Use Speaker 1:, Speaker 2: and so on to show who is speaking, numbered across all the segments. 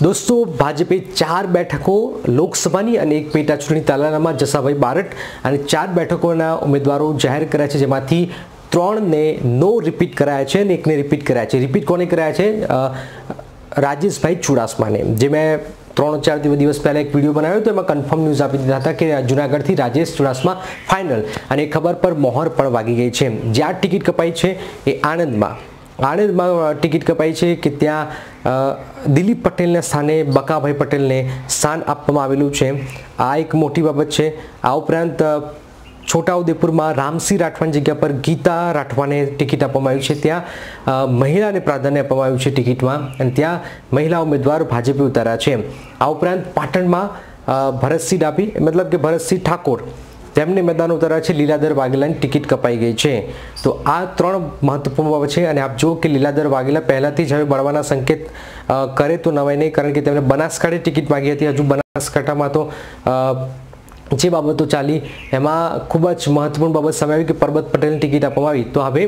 Speaker 1: દોસ્તો, ભાજપે ચાર બેઠકો લોકસભાની અને એક પેટા ચૂંટણી તાલાલામાં જસાભાઈ બારટ અને ચાર બેઠકોના ઉમેદવારો જાહેર કર્યા છે, જેમાંથી ત્રણને નો રિપીટ કરાયા છે અને એકને રિપીટ કરાયા છે. રિપીટ કોને કરાયા છે? રાજેશભાઈ ચુડાસમાને. જે મેં ત્રણ ચાર દિવસ પહેલાં એક વીડિયો બનાવ્યો તો એમાં કન્ફર્મ ન્યૂઝ આપી દીધા હતા કે જુનાગઢથી રાજેશ ચુડાસમા ફાઇનલ. અને એ ખબર પર મોહર પણ વાગી ગઈ છે. જ્યાં ટિકિટ કપાઈ છે એ આણંદમાં. આણંદમાં ટિકિટ કપાઈ છે કે ત્યાં દિલીપ પટેલના સ્થાને બકાભાઈ પટેલને સ્થાન આપવામાં આવેલું છે. આ એક મોટી બાબત છે. આ ઉપરાંત છોટાઉદેપુરમાં રામસિંહ રાઠવાની જગ્યા પર ગીતા રાઠવાને ટિકિટ આપવામાં આવી છે. ત્યાં મહિલાને પ્રાધાન્ય આપવામાં આવ્યું છે ટિકિટમાં અને ત્યાં મહિલા ઉમેદવાર ભાજપે ઉતાર્યા છે. આ ઉપરાંત પાટણમાં ભરતસિંહ ડાભી, મતલબ કે ભરતસિંહ ઠાકોર તેમને મેદાન ઉતાર્યા છે. લીલાધર વાઘેલાની ટિકિટ કપાઈ ગઈ છે. તો આ ત્રણ મહત્વપૂર્ણ બાબત છે અને આપ જુઓ કે લીલાધર વાઘેલા પહેલાથી જ હવે બળવાના સંકેત કરે તો નવાય નહીં કારણ કે તેમણે બનાસકાંઠે ટિકિટ માગી હતી. હજુ બનાસકાંઠામાં તો જે બાબતો ચાલી એમાં ખૂબ જ મહત્વપૂર્ણ બાબત સામે આવી કે પરબત પટેલની ટિકિટ આપવામાં આવી. તો હવે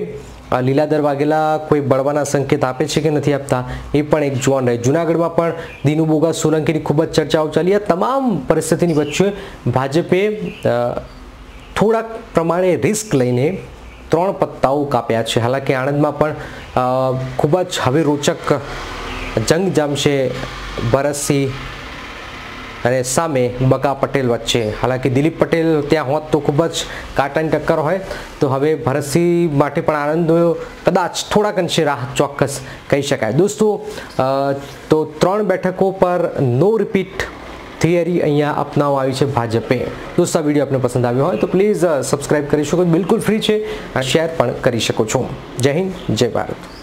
Speaker 1: અ, લીલાધર વાઘેલા કોઈ બળવાના સંકેત આપે છે કે નથી આપતા એ પણ એક જોવાનું રહે. જુનાગઢમાં પણ દીનુ બોગા સોલંકીની ખૂબ જ ચર્ચાઓ ચાલી. આ તમામ પરિસ્થિતિની વચ્ચે ભાજપે થોડાક પ્રમાણે રિસ્ક લઈને ત્રણ પત્તાઓ કાપ્યા છે. હાલાકી આણંદમાં પણ ખૂબ જ હવે રોચક જંગ જામશે ભરતસિંહ અને સામે બકા પટેલ વચ્ચે. હાલાકી દિલીપ પટેલ ત્યાં હોત તો ખૂબ જ કાંટાની ટક્કર હોય. તો હવે ભરતસિંહ માટે પણ આનંદ કદાચ થોડાક અંશે રાહ ચોક્કસ કહી શકાય. દોસ્તો તો ત્રણ બેઠકો પર નો રિપીટ થિયરી અહીંયા અપનાવવા આવી છે ભાજપે. દોસ્તો, આ વીડિયો આપને પસંદ આવ્યો હોય તો પ્લીઝ સબસ્ક્રાઇબ કરી શકો. બિલકુલ ફ્રી છે શેર પણ કરી શકો છો. જય હિન્દ, જય ભારત.